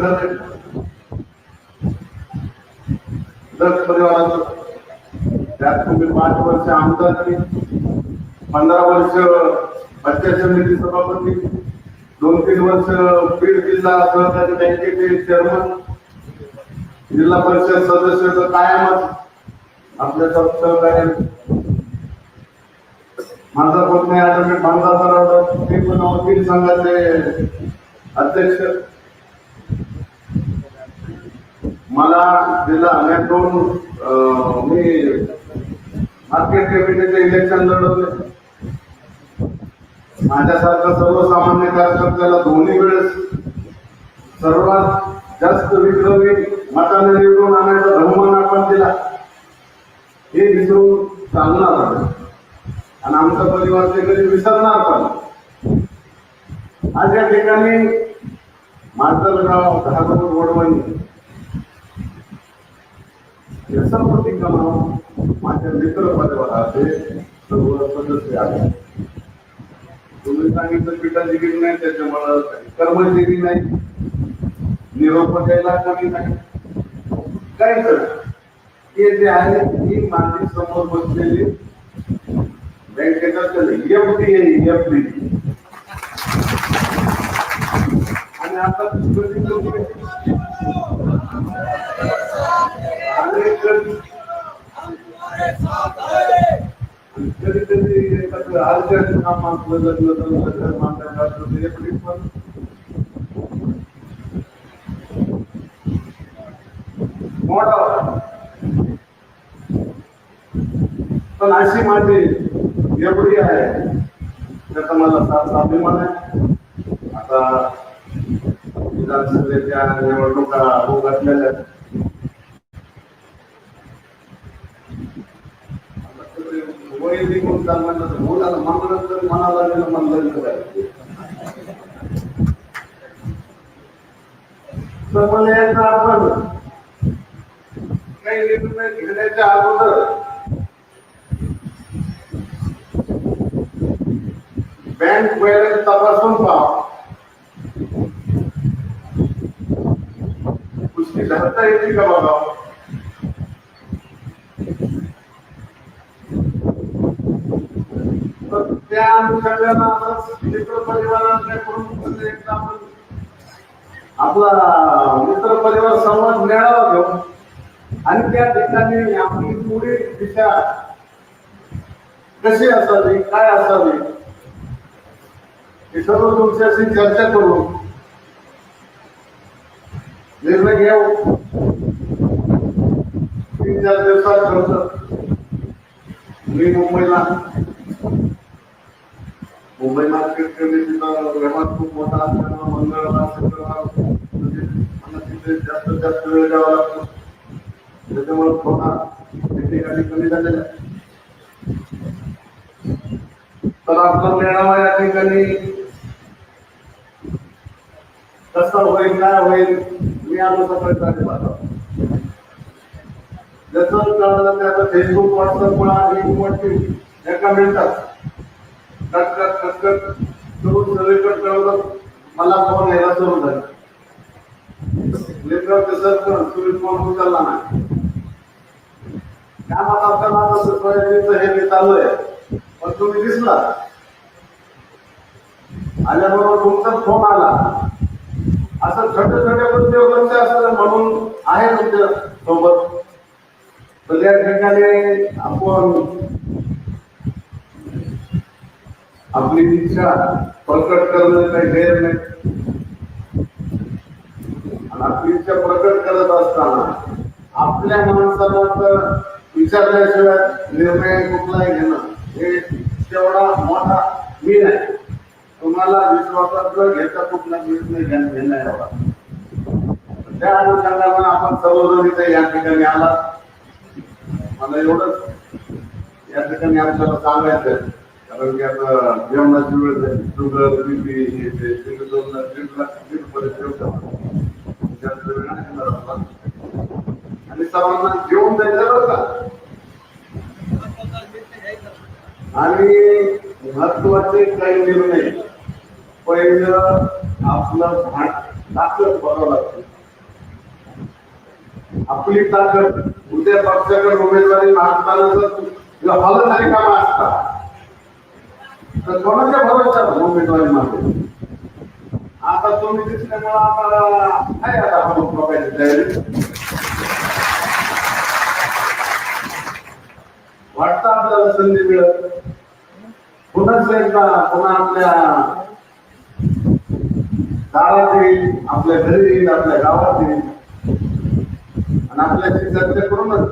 ठरले दस परिवाराचं त्यात तुम्ही पाच वर्ष आमदार पंधरा वर्ष पंचायत समिती सभापती. दोन तीन वर्ष बीड जिल्हा सहकारी बँकेचे चेअरमन जिल्हा परिषद सदस्य तर कायमच आपल्या सहकार्य. माझा पत्नी आता मी बांधा सराव ते पण वकील संघाचे अध्यक्ष. मला जिल्हा अनेक मी मार्केट कमिटीचे इलेक्शन लढवले. माझ्यासारखा सर्वसामान्य कार्यकर्त्याला दोन्ही वेळेस सर्वात जास्त विक्रमी मताने निवडून आणायचा बहुमान आपण दिला. हे विसरून चालणार आणि आमचा परिवार ते कधी विसरणार पण आज या ठिकाणी माजलगाव दहापूर वडवणी. याचा सर्व माझ्या मित्र परिवाराचे सर्व सदस्य आहेत? तुम्ही सांगितलं पिठाजिगिरी नाही त्याच्यामुळं कर्मजिरी नाही. निरोप द्यायला कमी नाही. काय कर हे जे आहे ही माझी समोर बसलेली बँकेचा एफ डी आहे एफ डी. आणि आता कधी कधी आणि कधी कधी कधी एखादं अर्जंट काम असलं लग्न जमलं घर बांधायचं असलं तर एफ डी पण मोठा होता पण अशी माझी एवढी आहे त्याचा मला साथ अभिमान आहे आता विधानसभेच्या निवडणुका होऊ घातलेल्या आहेत. आता सगळे वय निघून चालणार तर मुलाला म्हणलं तर मनाला गेलं म्हणलं तर आपण काही निर्णय घेण्याच्या अगोदर बँक बॅलन्स तपासून पहा पुष्टी धरता येते का बघा तर त्या मित्र परिवाराकडून आपला मित्र परिवार संवाद मेळावा घेऊ आणि त्या ठिकाणी आपली पुढे दिशा कशी असावी काय असावी हे सर्व तुमच्याशी चर्चा करू निर्णय घेऊ तीन चार दिवसात मी मुंबईला मुंबई मार्केट तिथं व्यवहार खूप मोठा असल्यामुळे मंगळवार शुक्रवार म्हणजे मला तिथे जास्त जास्त वेळ द्यावा लागतो. त्याच्यामुळे थोडा ठिकाणी कमी झालेला तर आपला मेळावा या ठिकाणी कसा होईल काय होईल मी आलो प्रयत्न साडेबारा जसं कळलं त्याचं फेसबुक व्हॉट्सअप म्हणा लिंक वाटतील एका मिनिटात. कट कट करून सगळीकडे कळवलं मला फोन यायला सुरू झाला. लेकर कसं कर तुम्ही फोन उचलला नाही. कामात आपल्याला माझं प्रयत्नीचं हे मी चालू आहे. पण तुम्ही दिसला. आल्याबरोबर तुमचा फोन आला. असं छोटे छोटे उद्योग लक्ष असतं म्हणून आहे तुमच्यासोबत. तर या ठिकाणी आपण आपली इच्छा प्रकट करणं काही गैर नाही. आणि आपली इच्छा प्रकट करत असताना आपल्या माणसाला तर विचारल्याशिवाय निर्णय कुठलाही घेणं हे तेवढा मोठा मी नाही. तुम्हाला विश्वासात घेता कुठला निर्णय घेणं एवढा. त्या अनुषंगानं आपण सर्वजण या ठिकाणी आला. मला एवढंच. या ठिकाणी आपल्याला सांगायचं आहे. कारण की आता जेवणाची वेळ झाली शुगर बीपी हे ते सगळं दोन लाख, दीड लाख दीड पर्यंत जेवतात. जास्त वेळ आणि सर्वांना जेवण द्यायचं बरं का? आणि महत्त्वाचे काही निर्णय पहिलं आपलं भांड ताकद बघावं लागते. आपली ताकद उद्या पक्षाकडे उमेदवारी मागताना जर हॉल झाली कामं असतात तर कोणाच्या भरोशावर उमेदवारी मागते? आता तुम्ही दिसल्यामुळे आता नाही आता आपण बघायची तयारी. वाटतं आपल्याला संधी मिळत पुन्हा एकदा पुन्हा आपल्या दारात येईल आपल्या घरी येईल आपल्या गावात येईल आणि आपल्याशी चर्चा करूनच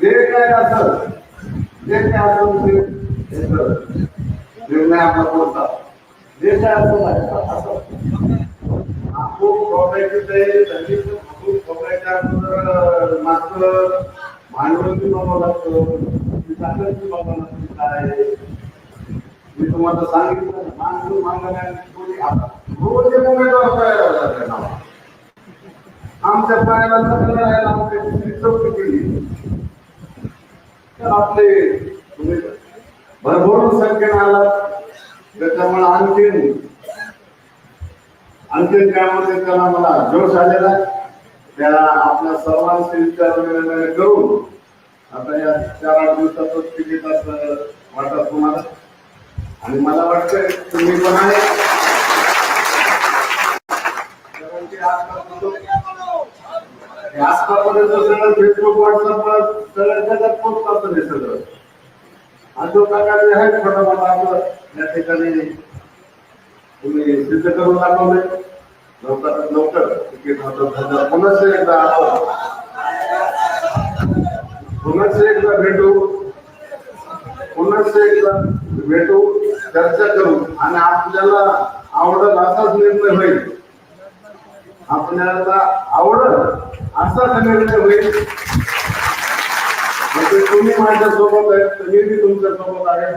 जे काय असल जे काय असेल निर्णय आपला कोणता जे असं आपण बघायची तयारी झाली अगोदर मात्र भांडवलची बघावं लागतं ताकदची बाबा काय आहे. मी तुम्हाला सांगितलं माणसं मागण्या कोणी आता रोज एक उमेदवार तयार होता आमच्या पायाला सगळं राहायला आमच्या दुसरी चौकी केली तर आपले तुम्ही भरभरून संख्येने आलात त्याच्यामुळे आणखीन आणखीन त्यामध्ये त्याला मला जोश आलेला त्याला त्या आपल्या सर्वांचे विचार विनिमय करून आता या चार आठ दिवसातच तिकीट असं वाटत तुम्हाला. आणि मला वाटतंय तुम्ही पण आहे. कारण की सगळं फेसबुक व्हॉट्सअपवर सगळ्या जगात पोस्ट हे सगळं. आणि जो प्रकारे आहे छोटा मोठा आपलं या ठिकाणी तुम्ही सिद्ध करून दाखवले लवकरात लवकर तिकीट वाटप झालं पुन्हा एकदा आपण पुन्हा एकदा भेटू. पुन्हा एकदा भेटू. चर्चा करू. आणि आपल्याला आवडत असाच निर्णय होईल. आपल्याला आवडत असाच निर्णय होईल. म्हणजे तुम्ही माझ्या सोबत आहे तर मी बी तुमच्यासोबत आहे.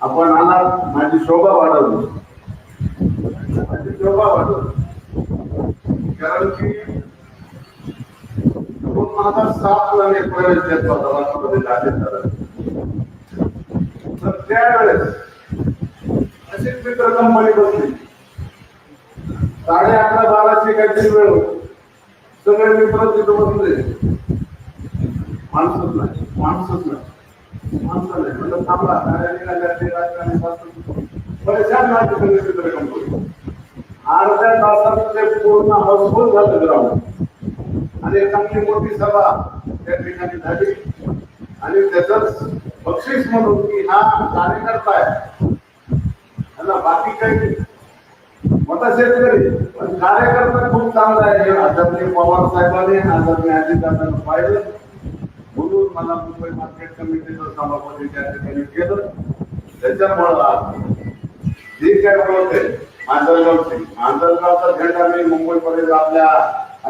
आपण आला माझी शोभा वाढवली. माझी शोभा वाढवली. कारण की तो माझा सात लाने प्रवेश घेतला होता राष्ट्रपती राजेंद्र तर त्यावेळेस अशीच मित्र कंपनी बसली. साडे अकरा बाराची काहीतरी वेळ होती. सगळे मित्र तिथं बसले. माणसंच नाही माणसंच नाही. माणसं नाही. म्हणजे थांबला कार्यालयाला गर्दी राजकारणी पासून परेशान झाली सगळे मित्र कंपनी अर्ध्या तासात ते पूर्ण हाऊसफुल झालं ग्राउंड आणि चांगली मोठी सभा त्या ठिकाणी झाली. आणि त्याच बक्षीस म्हणून की हा कार्यकर्ता आहे. त्याला बाकी काही मोठा शेतकरी पण कार्यकर्ता खूप चांगला आहे. आदरणीय पवार साहेबांनी आदरणीय अजितदादांना पाहिलं. म्हणून मला मुंबई मार्केट कमिटीचं सभापती त्या ठिकाणी केलं. त्याच्यामुळं आज जे काय आहे मांजरगावची मांजरगावचा झेंडा मी मुंबईपर्यंत आपल्या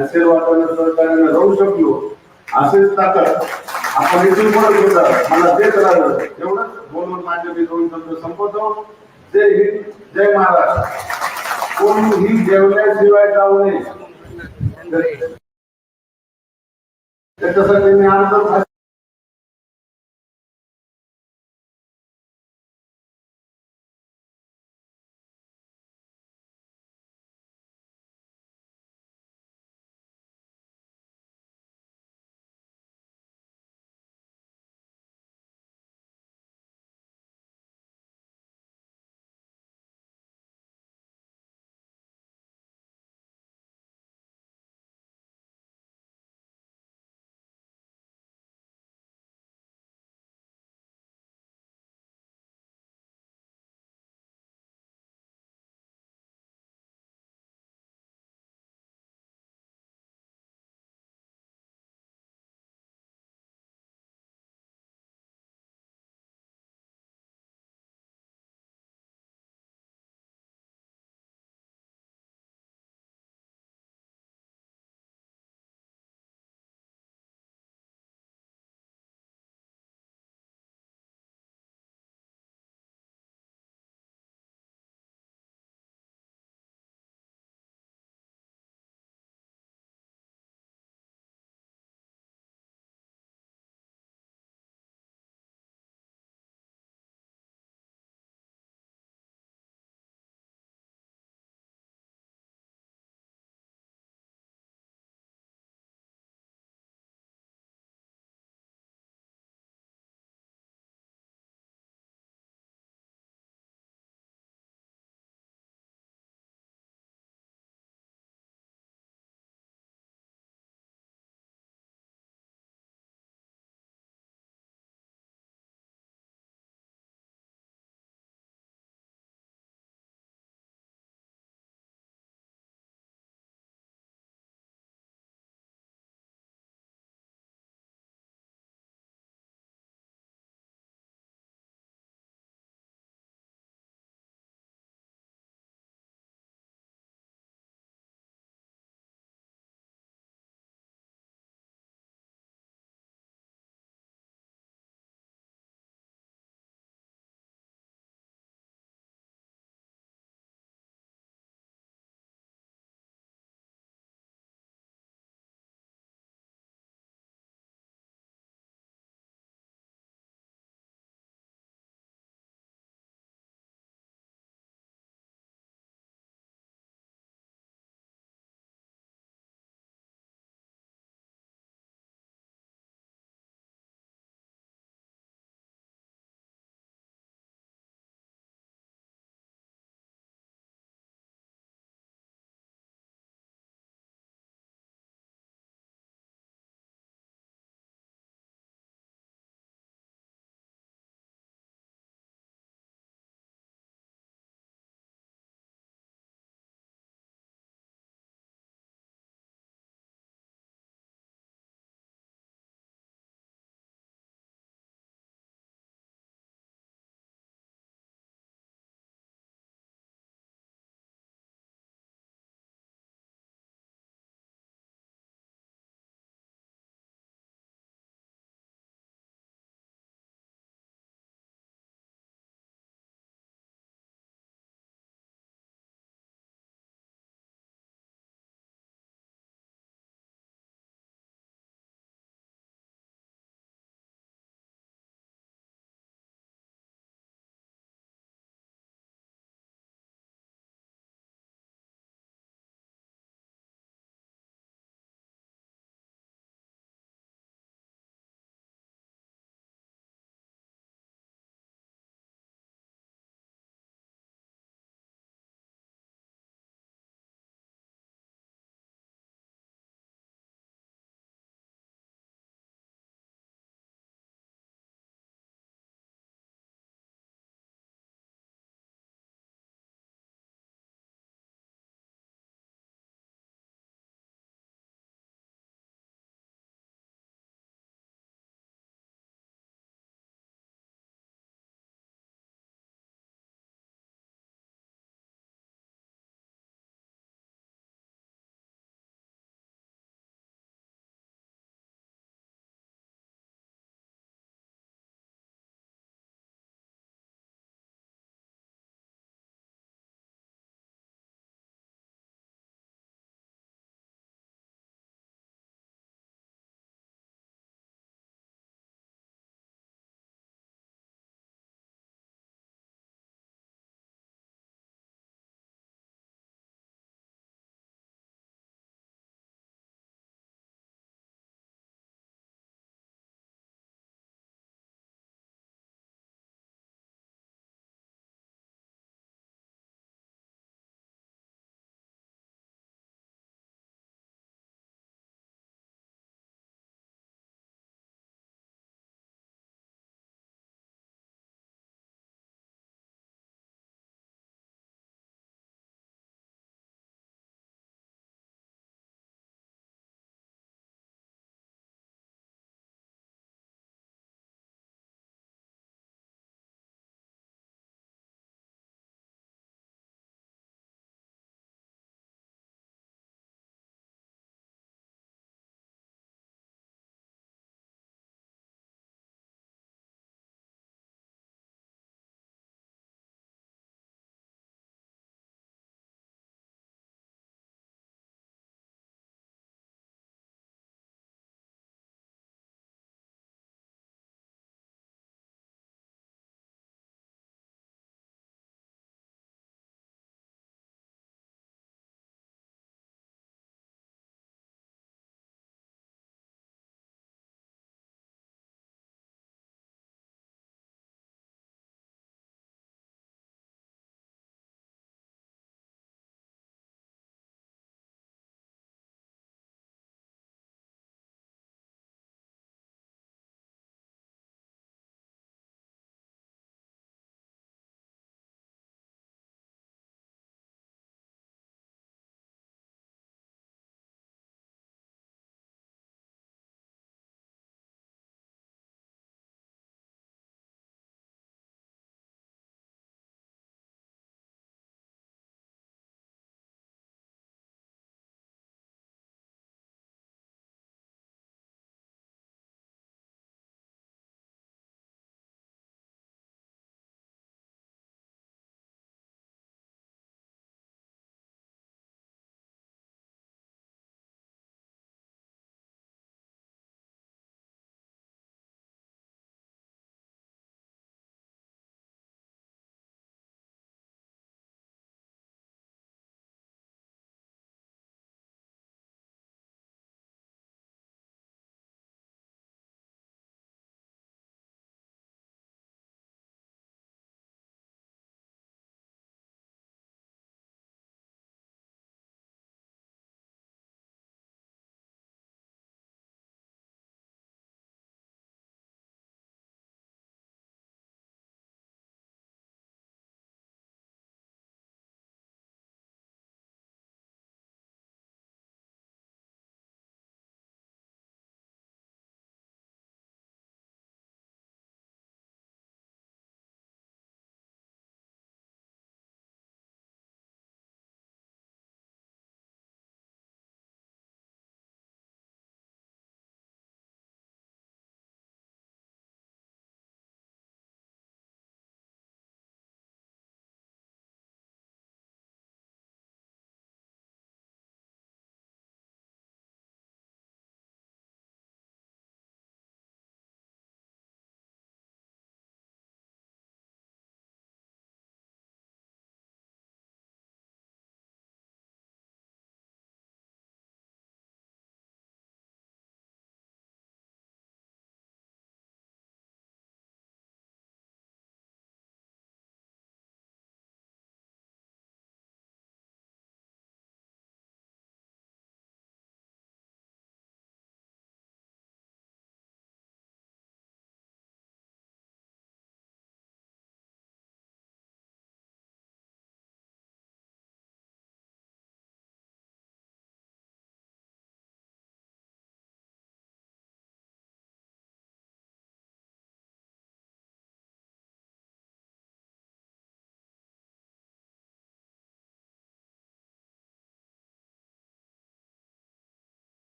आशीर्वादाने सहकार्याने राहू शकलो. असेच ताकद आपण इथून परत घेऊन मला देत राहिलं एवढंच बोलून माझे मी दोन शब्द संपवतो. जय हिंद जय महाराष्ट्र. कोणीही जेवल्याशिवाय जाऊ नये. त्याच्यासाठी मी अर्ज